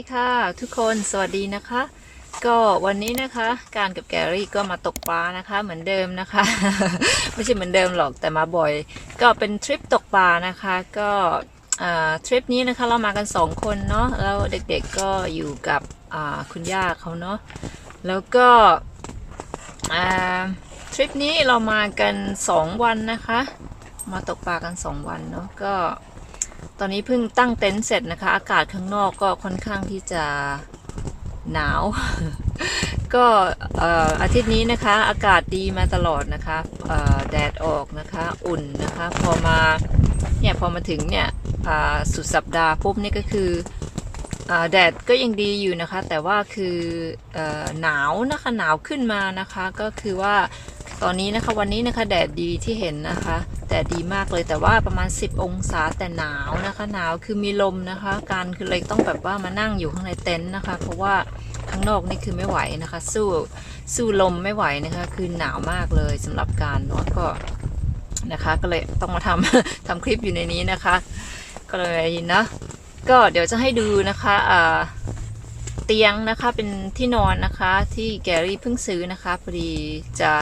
วัสดีค่ะ ทุกคนสวัสดีนะคะ ก็วันนี้นะคะ การกับแกรี่ก็มาตกปลานะคะ เหมือนเดิมนะคะ ไม่ใช่เหมือนเดิมหรอกแต่มาบ่อย ก็เป็นทริปตกปลานะคะ ก็ทริปนี้นะคะเรามากันสองคนเนาะแล้วเด็กๆก็อยู่กับคุณย่าเขาเนาะแล้วก็ทริปนี้เรามากันสองวันนะคะ มาตกปลากันสองวันเนาะก็ ตอนนี้เพิ่งตั้งเต็นท์เสร็จนะคะ อากาศข้างนอกก็ค่อนข้างที่จะหนาว ก็อาทิตย์นี้นะคะ อากาศดีมาตลอดนะคะแดดออกนะคะ อุ่นนะคะ พอมาเนี่ยพอมาถึงเนี่ยสุดสัปดาห์ปุ๊บนี่ก็คือแดดก็ยังดีอยู่นะคะ แต่ว่าคืออหนาวนะคะหนาวขึ้นมานะคะ ก็คือว่าตอนนี้นะคะวันนี้นะคะแดดดีที่เห็นนะคะ แดดดีมากเลยแต่ว่าประมาณ 10 องศาแต่หนาวนะคะหนาวคือมีลมนะคะ การคือเลยต้องแบบว่ามานั่งอยู่ข้างในเต็นท์นะคะ เพราะว่าข้างนอกนี่คือไม่ไหวนะคะ สู้สู้ลมไม่ไหวนะคะ คือหนาวมากเลยสำหรับการนาะก็นะคะ ก็เลยต้องมาทำทำคลิปอยู่ในนี้นะคะ ก็เลยนะก็เดี๋ยวจะให้ดูนะคะอ่าเตียงนะคะเป็นที่นอนนะคะที่แกรี่เพิ่งซื้อนะคะพอดีจะ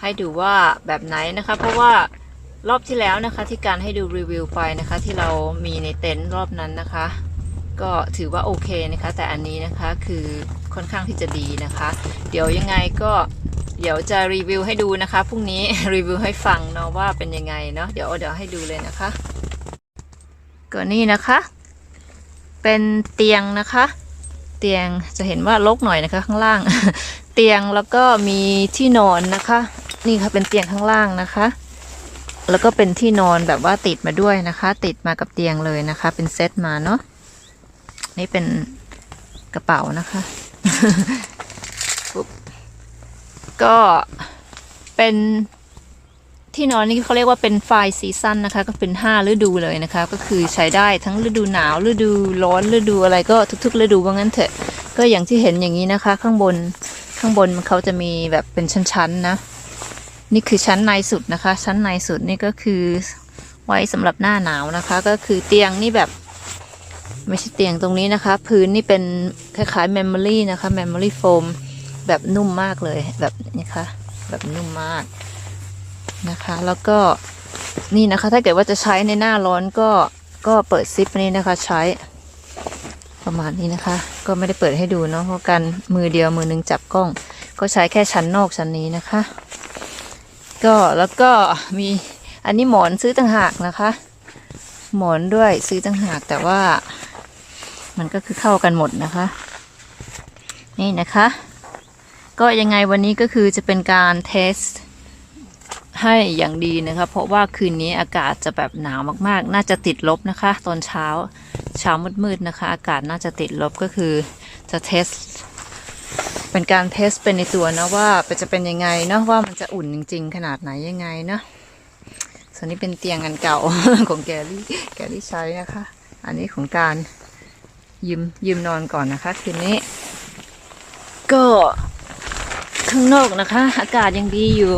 ให้ดูว่าแบบไหนนะคะ เพราะว่า รอบที่แล้วนะคะที่การให้ดูรีวิวไปนะคะ ที่เรามีในเต็นท์รอบนั้นนะคะ ก็ถือว่าโอเคนะคะ แต่อันนี้นะคะคือค่อนข้างที่จะดีนะคะ เดี๋ยวยังไงก็เดี๋ยวจะรีวิวให้ดูนะคะพรุ่งนี้รีวิวให้ฟังเนาะว่าเป็นยังไงเนาะเดี๋ยวเดี๋ยวให้ดูเลยนะคะก็นี่นะคะ เป็นเตียงนะคะ เตียงจะเห็นว่าลกหน่อยนะคะข้างล่าง เตียงแล้วก็มีที่นอนนะคะ นี่ค่ะเป็นเตียงข้างล่างนะคะ แล้วก็เป็นที่นอนแบบว่าติดมาด้วยนะคะ ติดมากับเตียงเลยนะคะ เป็นเซตมาเนาะนี่เป็นกระเป๋านะคะปุ๊บก็เป็นที่นอนนี่เขาเรียกว่าเป็นไฟซีซันนะคะ ก็เป็นห้าฤดูเลยนะคะ ก็คือใช้ได้ทั้งฤดูหนาวฤดูร้อนฤดูอะไรก็ทุก ๆ ฤดูว่างั้นเถอะ ก็อย่างที่เห็นอย่างนี้นะคะ ข้างบนข้างบนเขาจะมีแบบเป็นชั้นๆนะ นี่คือชั้นในสุดนะคะ ชั้นในสุดนี่ก็คือไว้สำหรับหน้าหนาวนะคะ ก็คือเตียงนี่แบบไม่ใช่เตียงตรงนี้นะคะ พื้นนี่เป็นคล้ายๆ memory นะคะ memory foam แบบนุ่มมากเลยแบบนี้ค่ะแบบนุ่มมากนะคะ แล้วก็นี่นะคะ ถ้าเกิดว่าจะใช้ในหน้าร้อนก็ก็เปิดซิปนี้นะคะ ใช้ประมาณนี้นะคะ ก็ไม่ได้เปิดให้ดูเนาะเพราะกันมือเดียวมือหนึงจับกล้อง ก็ใช้แค่ชั้นนอกชั้นนี้นะคะ ก็แล้วก็มีอันนี้หมอนซื้อต่างหากนะคะ หมอนด้วยซื้อต่างหากแต่ว่า มันก็คือเข้ากันหมดนะคะ นี่นะคะ ก็ยังไงวันนี้ก็คือจะเป็นการเทสให้อย่างดีนะคะ เพราะว่าคืนนี้อากาศจะแบบหนาวมากๆ น่าจะติดลบนะคะ ตอนเช้าเช้ามืดๆนะคะ อากาศน่าจะติดลบก็คือจะเทส เป็นการเทสเป็นในตัวนะว่าจะเป็นยังไงเนาะว่ามันจะอุ่นจริง ๆ ขนาดไหนยังไงเนาะส่วนนี้เป็นเตียงอันเก่าของแกรี่แกรี่ใช้นะคะ อันนี้ของการยืมยืมนอนก่อนนะคะคืนนี้ ก็ข้างนอกนะคะ อากาศยังดีอยู่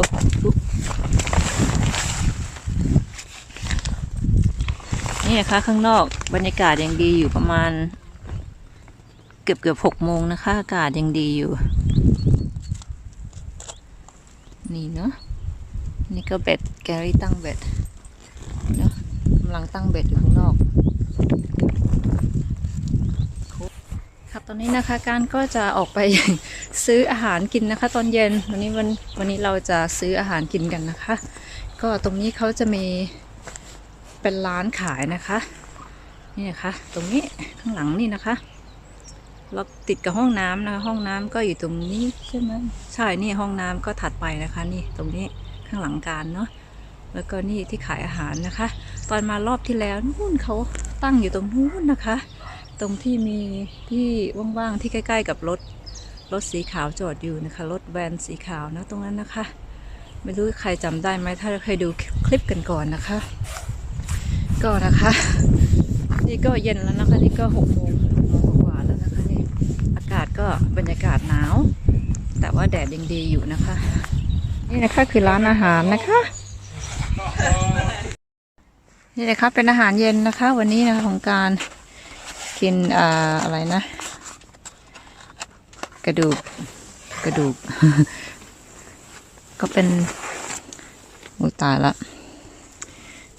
นี่นะคะข้างนอกบรรยากาศยังดีอยู่ประมาณ กือบเกือบหกโมงนะคะ อากาศยังดีอยู่ นี่เนาะนี่ก็เบ็ดแกรี่ตั้งเบ็ดเนาะกำลังตั้งเบ็ดอยู่ข้างนอกครับตอนนี้นะคะการก็จะออกไปซื้ออาหารกินนะคะ ตอนเย็นวันนี้วันวันนี้เราจะซื้ออาหารกินกันนะคะ ก็ตรงนี้เขาจะมีเป็นร้านขายนะคะ นี่นะคะ ตรงนี้ข้างหลังนี่นะคะ เราติดกับห้องน้ำนะคะห้องน้ำก็อยู่ตรงนี้ใช่ไหมใช่นี่ห้องน้ำก็ถัดไปนะคะ นี่ตรงนี้ข้างหลังการเนาะแล้วก็นี่ที่ขายอาหารนะคะ ตอนมารอบที่แล้วนู่นเขาตั้งอยู่ตรงนู้นนะคะ ตรงที่มีที่ว่างๆที่ใกล้ ๆ กับรถรถสีขาวจอดอยู่นะคะรถแวนสีขาวนะตรงนั้นนะคะ ไม่รู้ใครจำได้ไหมถ้าเคยดูคลิปกันก่อนนะคะ ก็นะคะ นี่ก็เย็นแล้วนะคะ นี่ก็หกโมงกว่าๆแล้วนะคะนี่อากาศก็บรรยากาศหนาว แต่ว่าแดดยังดีอยู่นะคะ นี่นะคะคือร้านอาหารนะคะ นี่นะคะเป็นอาหารเย็นนะคะ วันนี้นะคะของการกินอ่าอะไรนะ กระดูกกระดูก ก็เป็นอ้ตายละ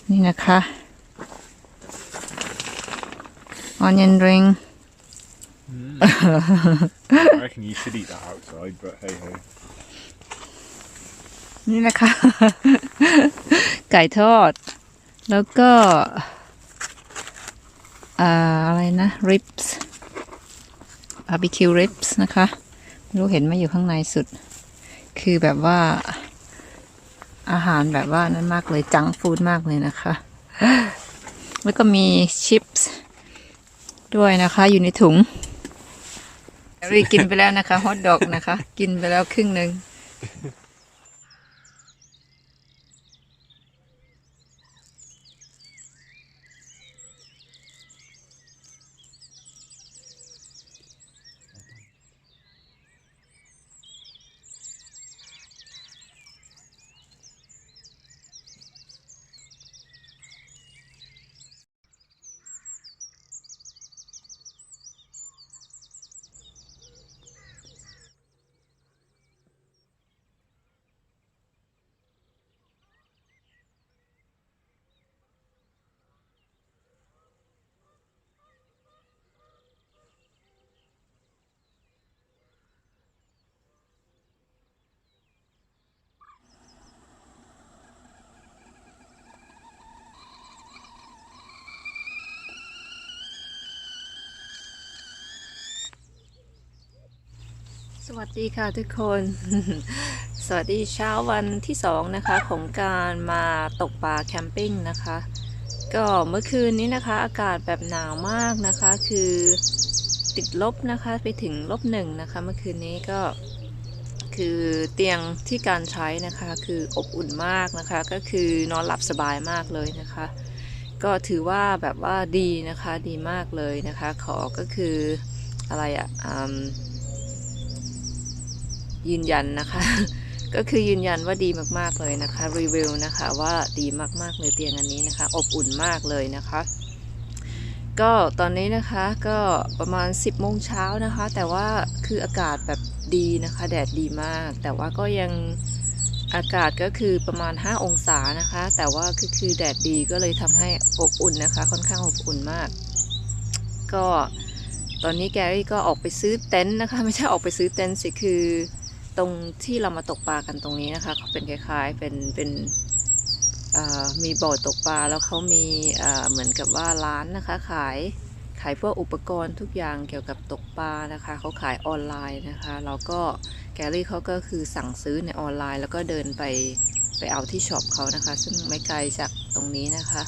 นี่นะคะ onion ring I reckon you should eat that outside, but hey ho. นี่นะคะ ไก่ทอด แล้วก็ อ่า อะไรนะ ribs barbecue ribs นะคะ ไม่รู้เห็นไหมอยู่ข้างในสุด คือแบบว่า อาหารแบบว่านั้นมากเลยจังฟูดมากเลยนะคะ แล้วก็มีชิปส์ด้วยนะคะ อยู่ในถุง รีกินไปแล้วนะคะฮอทดอกนะคะ กินไปแล้วครึ่งหนึ่ง สวัสดีค่ะทุกคน สวัสดีเช้าวันที่สองนะคะของการมาตกปลาแคมปิ้งนะคะ ก็เมื่อคืนนี้นะคะ อากาศแบบหนาวมากนะคะ คือติดลบนะคะไปถึงลบหนึ่งนะคะ เมื่อคืนนี้ก็คือเตียงที่การใช้นะคะ คืออบอุ่นมากนะคะ ก็คือนอนหลับสบายมากเลยนะคะ ก็ถือว่าแบบว่าดีนะคะดีมากเลยนะคะ ขอก็คืออะไรอะ่ะ ยืนยันนะคะ ก็คือยืนยันว่าดีมากๆเลยนะคะ รีวิวนะคะว่าดีมากๆเลยเตียงอันนี้นะคะ อบอุ่นมากเลยนะคะ ก็ตอนนี้นะคะก็ประมาณ 10โมงเช้านะคะ แต่ว่าคืออากาศแบบดีนะคะ แดดดีมาก แต่ว่าก็ยังอากาศก็คือประมาณ 5 องศานะคะ แต่ว่าคือคือแดดดีก็เลยทำให้อบอุ่นนะคะ ค่อนข้างอบอุ่นมาก ก็ตอนนี้แกรี่ก็ออกไปซื้อเต็นท์นะคะ ไม่ใช่ออกไปซื้อเต็นท์สิคือ ตรงที่เรามาตกปลากันตรงนี้นะคะเขาเป็นคล้าย ๆ เป็นเป็นมีบ่อตกปลาแล้วเขามีเหมือนกับว่าร้านนะคะ ขายขายพวกอุปกรณ์ทุกอย่างเกี่ยวกับตกปลานะคะเขาขายออนไลน์นะคะแล้วก็แกลลี่เขาก็คือสั่งซื้อในออนไลน์ แล้วก็เดินไปไปเอาที่ช็อปเขานะคะ ซึ่งไม่ไกลจากตรงนี้นะคะ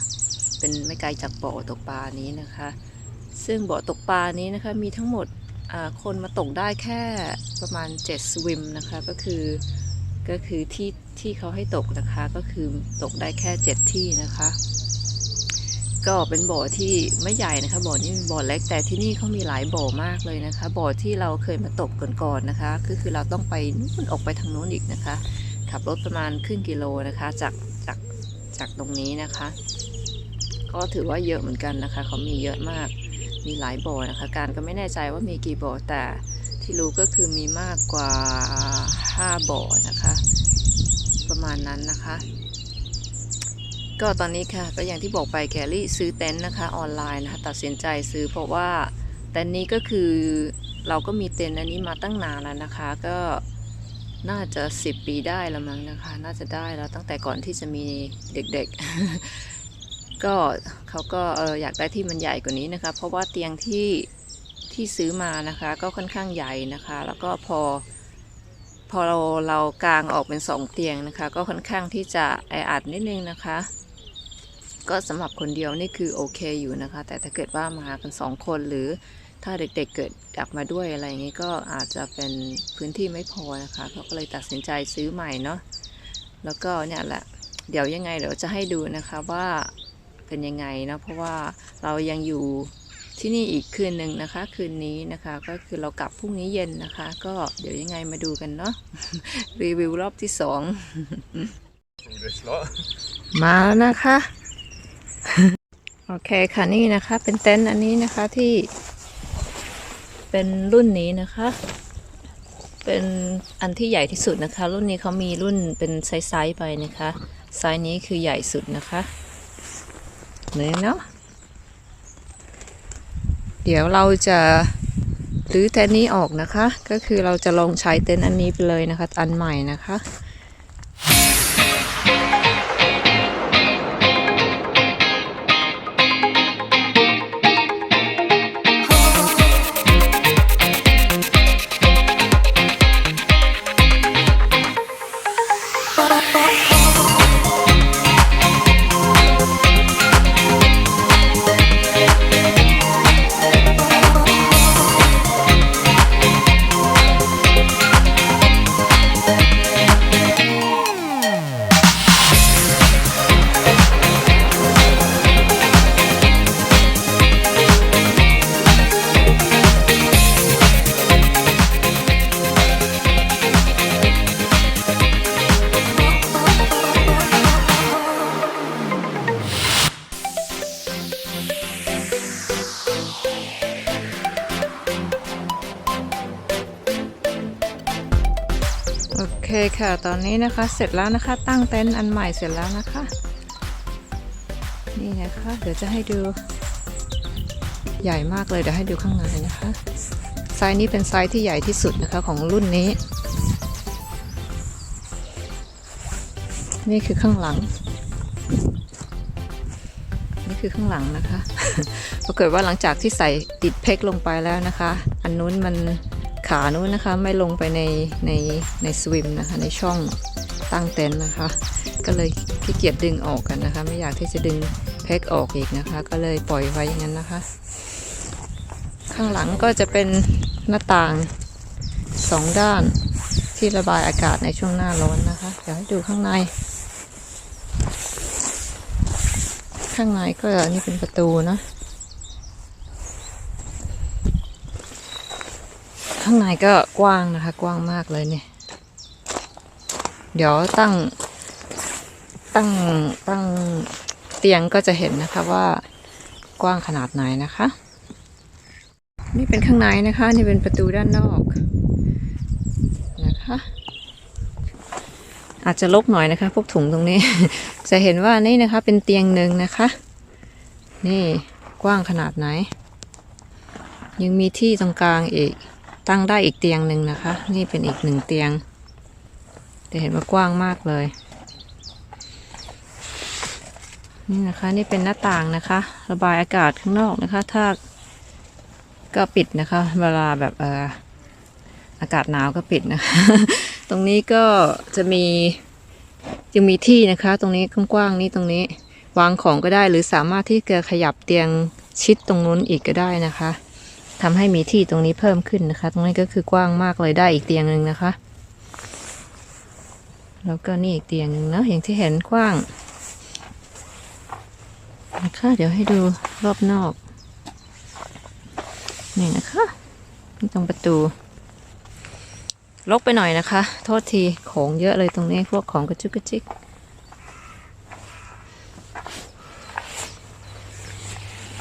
เป็นไม่ไกลจากบ่อตกปลานี้นะคะ ซึ่งบ่อตกปลานี้นะคะมีทั้งหมด คนมาตกได้แค่ประมาณ7สวิมนะคะก็คือก็คือที่ที่เขาให้ตกนะคะก็คือตกได้แค่ 7 ที่นะคะ ก็เป็นบ่อที่ไม่ใหญ่นะคะบ่อนี้บ่อเล็กแต่ที่นี่เขามีหลายบ่อมากเลยนะคะบ่อที่เราเคยมาตกก่อนๆนะคะ ก็คือเราต้องไปนู่นออกไปทางนู้นอีกนะคะ ขับรถประมาณครึ่งกิโลนะคะจากจากจากตรงนี้นะคะ ก็ถือว่าเยอะเหมือนกันนะคะเขามีเยอะมาก มีหลายบ่อนะคะ การก็ไม่แน่ใจว่ามีกี่บ่อแต่ที่รู้ก็คือมีมากกว่า 5บ่อนะคะ ประมาณนั้นนะคะ ก็ตอนนี้ค่ะก็อย่างที่บอกไปแกลี่ซื้อเต็นท์นะคะออนไลน์นะคะตัดสินใจซื้อเพราะว่าเต็นท์นี้ก็คือเราก็มีเต็นท์อันนี้มาตั้งนานแล้วนะคะ ก็น่าจะ 10 ปีได้แล้วมั้งนะคะ น่าจะได้แล้วตั้งแต่ก่อนที่จะมีเด็กๆ ก็เขาก็เอออยากได้ที่มันใหญ่กว่านี้นะคะ เพราะว่าเตียงที่ที่ซื้อมานะคะก็ค่อนข้างใหญ่นะคะ แล้วก็พอ พอเราเรากางออกเป็นสองเตียงนะคะ ก็ค่อนข้างที่จะแออัดนิดนึงนะคะ ก็สำหรับคนเดียวนี่คือโอเคอยู่นะคะ แต่ถ้าเกิดว่ามากันสองคนหรือถ้าเด็กๆเกิดอยากมาด้วยอะไรอย่างนี้ก็อาจจะเป็นพื้นที่ไม่พอนะคะเขาก็เลยตัดสินใจซื้อใหม่เนาะแล้วก็เนี่ยแหละเดี๋ยวยังไงเดี๋ยวจะให้ดูนะคะว่า เป็นยังไงเนาะเพราะว่าเรายังอยู่ที่นี่อีกคืนหนึ่งนะคะ คืนนี้นะคะ ก็คือเรากลับพรุ่งนี้เย็นนะคะ ก็เดี๋ยวยังไงมาดูกันเนาะรีวิวรอบที่สอง All this lot. มาแล้วนะคะ โอเคค่ะนี่นะคะ เป็นเต็นท์อันนี้นะคะที่เป็นรุ่นนี้นะคะ เป็นอันที่ใหญ่ที่สุดนะคะ รุ่นนี้เขามีรุ่นเป็นไซส์ๆไปนะคะ ไซส์นี้คือใหญ่สุดนะคะ เนี่ยเนาะ เดี๋ยวเราจะรื้อเต็นท์นี้ออกนะคะ ก็คือเราจะลองใช้เต็นท์อันนี้ไปเลยนะคะ อันใหม่นะคะ เคค่ะ ตอนนี้นะคะเสร็จแล้วนะคะ ตั้งเต็นท์อันใหม่เสร็จแล้วนะคะ นี่นะคะ เดี๋ยวจะให้ดู ใหญ่มากเลยเดี๋ยวให้ดูข้างในนะคะไซส์นี้เป็นไซส์ที่ใหญ่ที่สุดนะคะของรุ่นนี้ นี่คือข้างหลัง นี่คือข้างหลังนะคะปรากฏว่าหลังจากที่ใส่ติดเพกลงไปแล้วนะคะ อันนู้นมัน ขานู้นนะคะ ไม่ลงไปในในในสวิมนะคะ ในช่องตั้งเต็นท์นะคะ ก็เลยขี้เกียจดึงออกกันนะคะ ไม่อยากที่จะดึงเพกออกอีกนะคะ ก็เลยปล่อยไว้อย่างนั้นนะคะ ข้างหลังก็จะเป็นหน้าต่างสองด้านที่ระบายอากาศในช่วงหน้าร้อนนะคะ เดี๋ยวให้ดูข้างใน ข้างในก็นี่เป็นประตูนะางในก็กว้างนะคะ กว้างมากเลยเนี่ยเดี๋ยวตั้งตั้งตั้งเตียงก็จะเห็นนะคะว่ากว้างขนาดไหนนะคะ นี่เป็นข้างในนะคะ นี่เป็นประตูด้านนอกนะคะ อาจจะลกหน่อยนะคะ พวกถุงตรงนี้ จะเห็นว่านี่นะคะ เป็นเตียงหนึ่งนะคะ นี่กว้างขนาดไหน ยังมีที่ตรงกลางอีก ตั้งได้อีกเตียงหนึ่งนะคะ นี่เป็นอีกหนึ่งเตียงจะเห็นว่ากว้างมากเลย นี่นะคะนี่เป็นหน้าต่างนะคะ ระบายอากาศข้างนอกนะคะ ถ้าก็ปิดนะคะ เวลาแบบเอออากาศหนาวก็ปิดนะคะ ตรงนี้ก็จะมียังมีที่นะคะ ตรงนี้กว้างๆนี่ตรงนี้วางของก็ได้หรือสามารถที่จะขยับเตียงชิดตรงนู้นอีกก็ได้นะคะ ทำให้มีที่ตรงนี้เพิ่มขึ้นนะคะ ตรงนี้ก็คือกว้างมากเลยได้อีกเตียงหนึ่งนะคะ แล้วก็นี่อีกเตียงหนึ่งนะอย่างที่เห็นกว้างนะคะเดี๋ยวให้ดูรอบนอกนี่นะคะตรงประตูลกไปหน่อยนะคะ โทษทีของเยอะเลยตรงนี้พวกของกระจุกกระจิก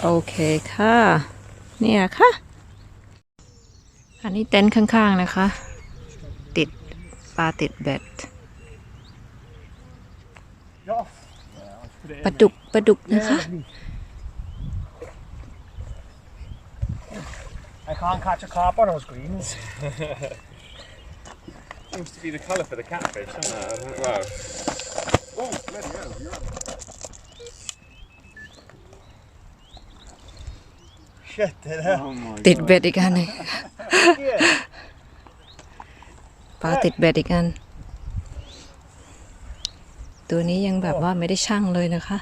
โอเคค่ะ เนี่ยค่ะ อันนี้เต็นท์ข้างๆนะคะ ติดปลาติดเบ็ด Yeah. ปลาดุกปลาดุกนะคะ I can't catch a carp on those greens. Seems to be the colour for the catfish, doesn't it? I don't- Well, oh, bloody hell, you're on. Shit, did I? Oh my ติด god. เบ็ดอีกอันหนึง Yeah. ปลาติดเบ็ดอีกอัน ตัวนี้ยังแบบว่าไม่ได้ช่างเลยนะคะ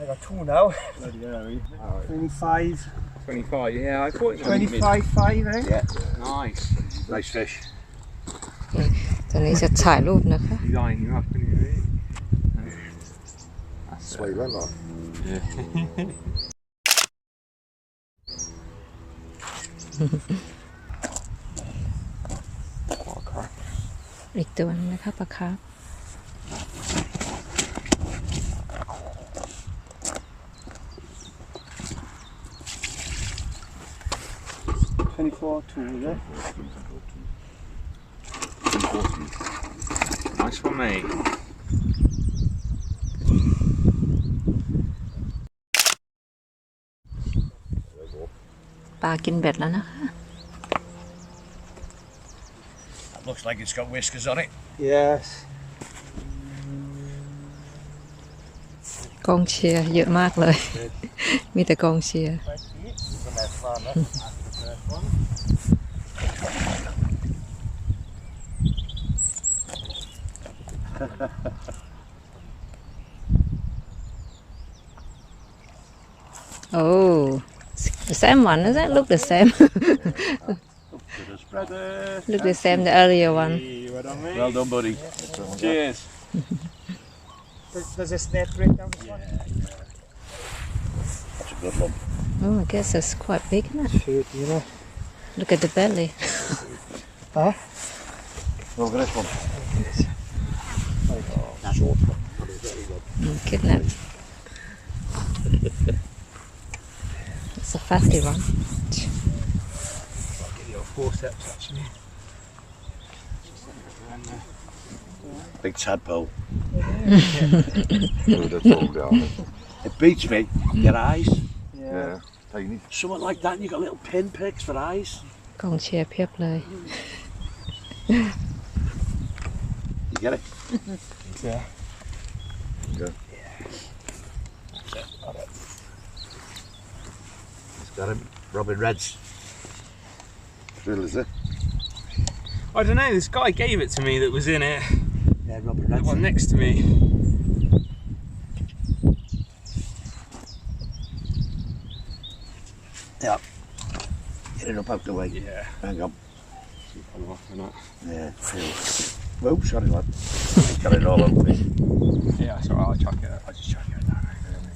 I got two now. Bloody hell, oh, 25, 25, yeah, I thought it was only mid- 25, 5, eh? Yeah, nice. Nice fish. ตัวนี้จะถ่ายรูปนะคะ He's eyeing you up, isn't he? That's Sweet, wasn't it? what อีกตัวนึงนะคะปลาคาร์ฟ24 2, yeah? 24. Nice for me. ปลากินเบ็ดแล้วนะคะ That looks like it's got whiskers on it. Yes. กองเชียร์เยอะมากเลย มีแต่กองเชียร์ The next same one is it look the same look the same the earlier one Well done, mate. Well buddy. Cheers. Does, does this net break down this one? That's a good one. oh I guess it's quite big isn't it 30, you know. look at the belly Huh? Look at this one. Mm, kidnap it's a fatty one Give you a forceps, actually. Big tadpole. With a tall down. It beats me. Your eyes. Yeah, tiny. Something like that, and you got little pin pricks for eyes. กองเชียร์เพียบเลย You get it? Yeah. It's got him. Robin Reds. Still is it? I don't know. This guy gave it to me that was in it. Yeah, Robin The Reds. one next to me. Yeah. Get it up out the way. Yeah. Hang on. I'm off. Yeah. feel- Whoa, sorry, lad. got it all over me. Yeah, that's alright. I'll chuck it. I'll just chuck it down.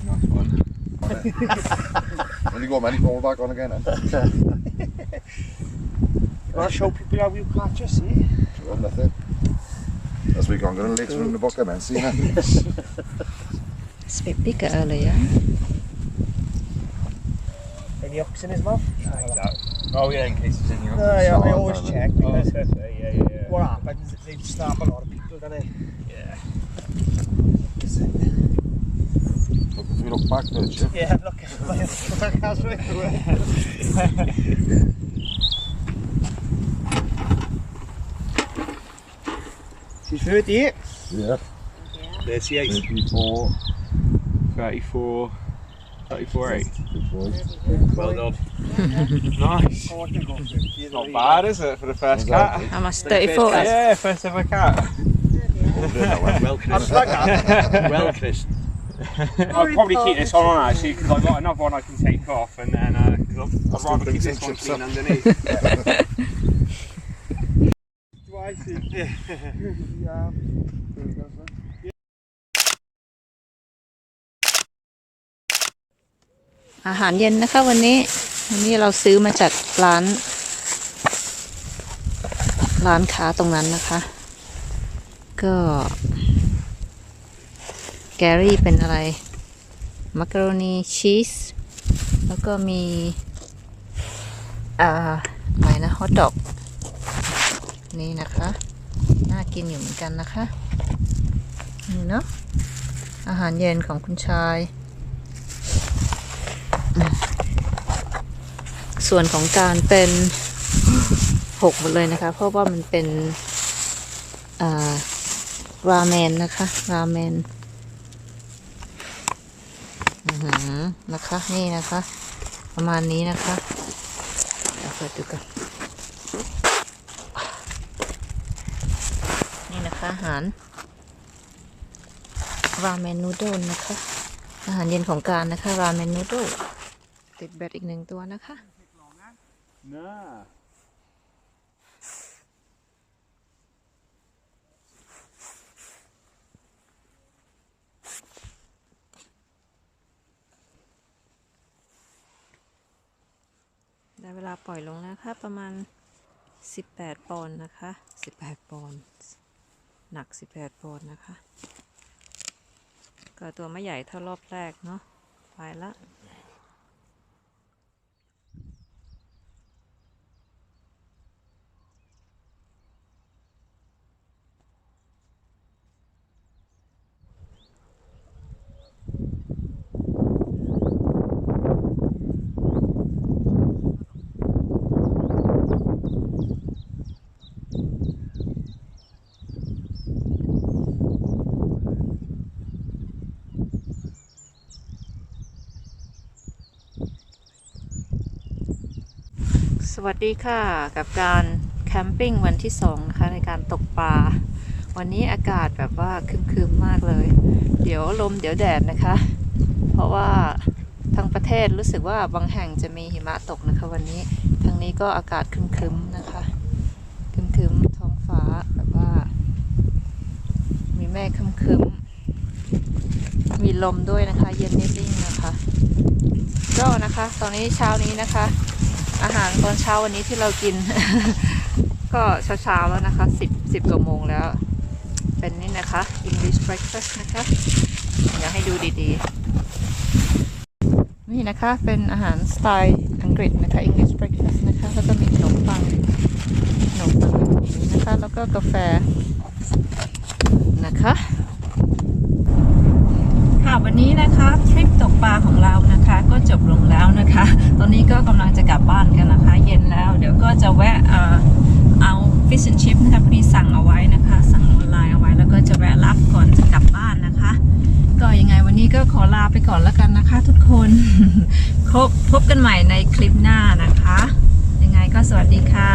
Nice one. When you got many fall back on again, eh? You want to show people how you catch us, see? Well, nothing. As we go, I'm going to later in the book, man. See, eh? it's a bit bigger earlier Any ox in his mouth? Oh yeah, in case there's any No, yeah, I Oh, always no, no. check Oh, because okay, yeah, yeah, yeah. what happens is they snap a lot of people, don't they? Yeah weer op She's 38. Yeah. Thirty-eight. 34. 34. 34, 8. Well done. nice. It's not bad, is it, for the first cat? I much? 34. Yeah, first ever cat. well, well, Chris. I'll probably keep this one on actually because I've got another one I can take off and then uh, cause I'd, I'd rather keep this one clean underneath. Twice. Yeah. อาหารเย็นนะคะวันนี้วันนี้เราซื้อมาจากร้าน ร้านค้าตรงนั้นนะคะ ก็ แกรี่เป็นอะไร มักกะโรนีชีส แล้วก็มี อ่าอะไรนะฮอทดอก นี่นะคะ น่ากินอยู่เหมือนกันนะคะ นี่เนาะ อาหารเย็นของคุณชาย ส่วนของการเป็นหกหมดเลยนะคะ เพราะว่ามันเป็นอ่าราเมนนะคะ ราเมน นะคะ นี่นะคะ ประมาณนี้นะคะเดี๋ยวเปิดดูกันนี่นะคะอาหารราเมนนูโดลนะคะ อาหารเย็นของการนะคะ ราเมนนูโดติดแบตอีกหนึ่งตัวนะคะ Nah. เวลาปล่อยลงแล้วค่ะประมาณ 18 ปอนด์นะคะ 18 ปอนด์หนัก 18 ปอนด์นะคะ ก็ตัวไม่ใหญ่เท่ารอบแรกเนาะไปละ วัสดีค่ะกับการแคมปิ้งวันที่สองนะคะในการตกปลาวันนี้อากาศแบบว่าคึมๆมากเลย เดี๋ยวลมเดี๋ยวแดดนะคะ เพราะว่าทางประเทศรู้สึกว่าบางแห่งจะมีหิมะตกนะคะวันนี้ทางนี้ก็อากาศครึมๆนะคะครึมๆท้องฟ้าแบบว่า มีเมฆครึมๆมีลมด้วยนะคะ เย็นนิดๆนะคะก็นะคะ ตอนนี้เช้านี้นะคะ อาหารตอนเช้าวันนี้ที่เรากิน ก็เช้าๆแล้วนะคะสิบสิบกว่าโมงแล้ว เป็นนี่นะคะ English breakfast นะคะอยากให้ดูดีๆ นี่นะคะเป็นอาหารสไตล์อังกฤษนะคะ English breakfast นะคะแล้วก็มีขนมปังขนมปังแบบนี้นะคะ แล้วก็กาแฟนะคะ วันนี้นะคะทริปตกปลาของเรานะคะ ก็จบลงแล้วนะคะ ตอนนี้ก็กำลังจะกลับบ้านกันนะคะ เย็นแล้ว เดี๋ยวก็จะแวะเอาฟิชชั่นชิพนะคะพอดีสั่งเอาไว้นะคะ สั่งออนไลน์เอาไว้แล้วก็จะแวะรับก่อนจะกลับบ้านนะคะ ก็ยังไงวันนี้ก็ขอลาไปก่อนแล้วกันนะคะ ทุกคนพบพบกันใหม่ในคลิปหน้านะคะ ยังไงก็สวัสดีค่ะ